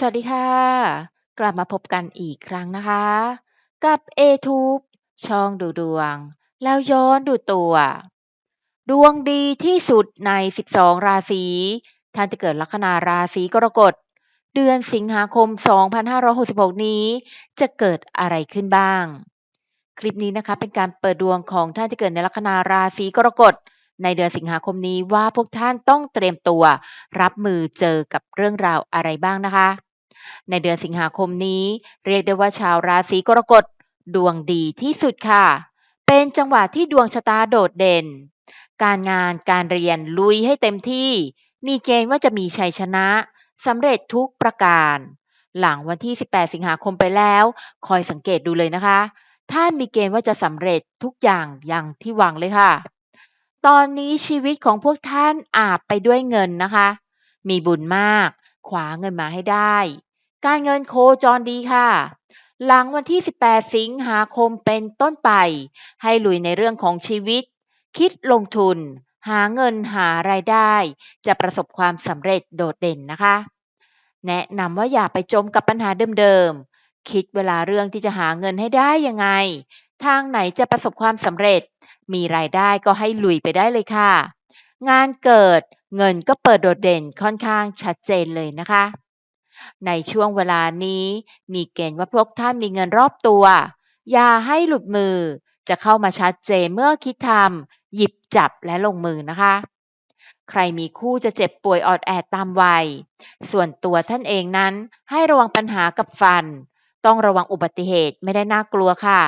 สวัสดีค่ะ กลับมาพบกันอีกครั้งนะคะ กับเอทูบช่องดูดวง แล้วย้อนดูตัว ดวงดีที่สุดใน 12 ราศี ท่านจะเกิดลัคนาราศีกรกฎ เดือนสิงหาคม 2566 นี้ จะเกิดอะไรขึ้นบ้าง คลิปนี้นะคะเป็นการเปิดดวงของท่านที่เกิดในลัคนาราศีกรกฎในเดือนสิงหาคมนี้ว่าพวกท่านต้องเตรียมตัว รับมือเจอกับเรื่องราวอะไรบ้างนะคะ ในเดือนสิงหาคมนี้ เรียกได้ว่าชาวราศีกรกฎดวงดีที่สุดค่ะ เป็นจังหวะที่ดวงชะตาโดดเด่น การงานการเรียนลุยให้เต็มที่ มีเกณฑ์ว่าจะมีชัยชนะสำเร็จทุกประการ หลังวันที่ 18 สิงหาคมไปแล้ว คอยสังเกตดูเลยนะคะ ท่านมีเกณฑ์ว่าจะสำเร็จทุกอย่างอย่างที่หวังเลยค่ะ ตอนนี้ชีวิตของพวกท่านอาบไปด้วยเงินนะคะ มีบุญมากขวาเงินมาให้ได้ การเงินโคจรดีค่ะ หลังวันที่ 18 สิงหาคมเป็นต้นไป ให้ลุยในเรื่องของชีวิต คิดลงทุน หาเงินหารายได้ จะประสบความสำเร็จโดดเด่นนะคะ แนะนำว่าอย่าไปจมกับปัญหาเดิมๆ คิดเวลาเรื่องที่จะหาเงินให้ได้ยังไง ทางไหนจะประสบความสำเร็จ มีรายได้ก็ให้ลุยไปได้เลยค่ะ งานเกิดเงินก็เปิดโดดเด่นค่อนข้างชัดเจนเลยนะคะ ในช่วงเวลานี้มีเกณฑ์ว่าพวกท่านมีเงินรอบตัว อย่าให้หลุดมือจะเข้ามาชัดเจนเมื่อคิดทำหยิบจับและลงมือนะคะ ใครมีคู่จะเจ็บป่วยออดแอดตามวัย ส่วนตัวท่านเองนั้นให้ระวังปัญหากับฟัน ต้องระวังอุบัติเหตุไม่ได้น่ากลัวค่ะ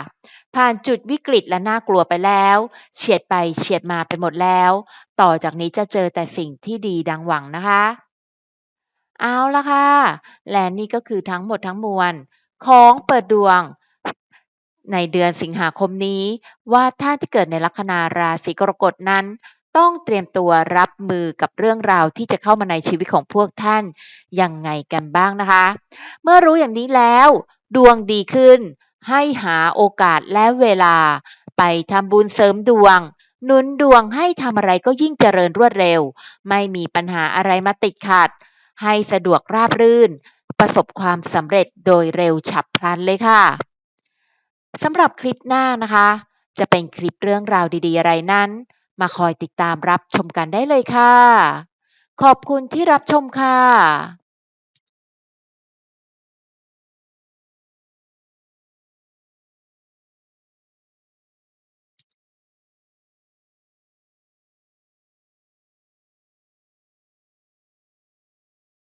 ผ่านจุดวิกฤตและน่ากลัวไปแล้ว เฉียดไปเฉียดมาไปหมดแล้ว ต่อจากนี้จะเจอแต่สิ่งที่ดีดังหวังนะคะ เอาละค่ะ และนี่ก็คือทั้งหมดทั้งมวล ของเปิดดวง ในเดือนสิงหาคมนี้ ว่าท่านที่เกิดในลัคนาราศีกรกฎนั้น ต้องเตรียมตัวรับมือกับเรื่องราวที่จะเข้ามาในชีวิตของพวกท่านยังไงกันบ้างนะคะ เมื่อรู้อย่างนี้แล้ว ดวงดีขึ้น ให้หาโอกาสและเวลา ไปทำบุญเสริมดวงหนุนดวงให้ทำอะไรก็ยิ่งเจริญรวดเร็ว ไม่มีปัญหาอะไรมาติดขัด ให้สะดวกราบรื่น ประสบความสำเร็จโดยเร็วฉับพลันเลยค่ะสำหรับคลิปหน้านะคะ จะเป็นคลิปเรื่องราวดีๆ อะไรนั้น มาคอยติดตามรับชมกันได้เลยค่ะ ขอบคุณที่รับชมค่ะ